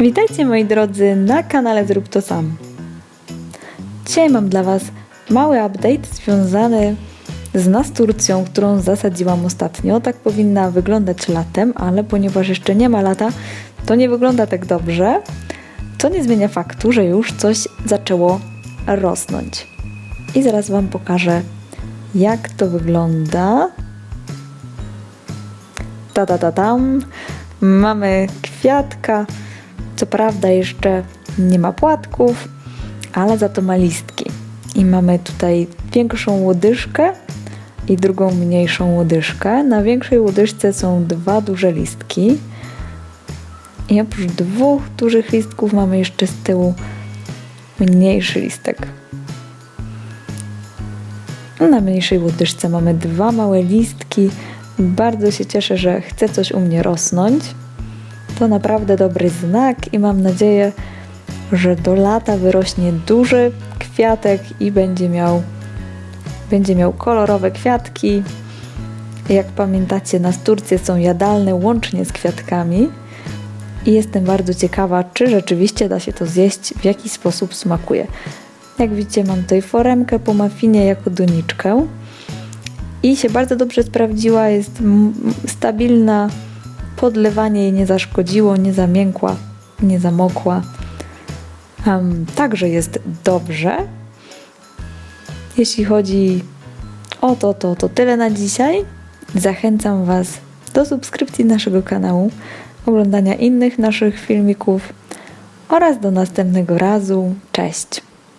Witajcie moi drodzy na kanale Zrób to sam. Dzisiaj mam dla Was mały update związany z nasturcją, którą zasadziłam ostatnio. Tak powinna wyglądać latem, ale ponieważ jeszcze nie ma lata, to nie wygląda tak dobrze, co nie zmienia faktu, że już coś zaczęło rosnąć. I zaraz Wam pokażę, jak to wygląda. Ta ta ta tam. Mamy kwiatka. Co prawda jeszcze nie ma płatków, ale za to ma listki. I mamy tutaj większą łodyżkę i drugą mniejszą łodyżkę. Na większej łodyżce są dwa duże listki. I oprócz dwóch dużych listków mamy jeszcze z tyłu mniejszy listek. Na mniejszej łodyżce mamy dwa małe listki. Bardzo się cieszę, że chce coś u mnie rosnąć. To naprawdę dobry znak i mam nadzieję, że do lata wyrośnie duży kwiatek i będzie miał, będzie miał kolorowe kwiatki. Jak pamiętacie, nasturcje są jadalne łącznie z kwiatkami. I jestem bardzo ciekawa, czy rzeczywiście da się to zjeść, w jaki sposób smakuje. Jak widzicie, mam tutaj foremkę po mafinie jako doniczkę i się bardzo dobrze sprawdziła. Jest stabilna, podlewanie jej nie zaszkodziło, nie zamiękła, nie zamokła. Em, także jest dobrze. Jeśli chodzi o to, to, to tyle na dzisiaj. Zachęcam Was do subskrypcji naszego kanału, oglądania innych naszych filmików oraz do następnego razu. Cześć!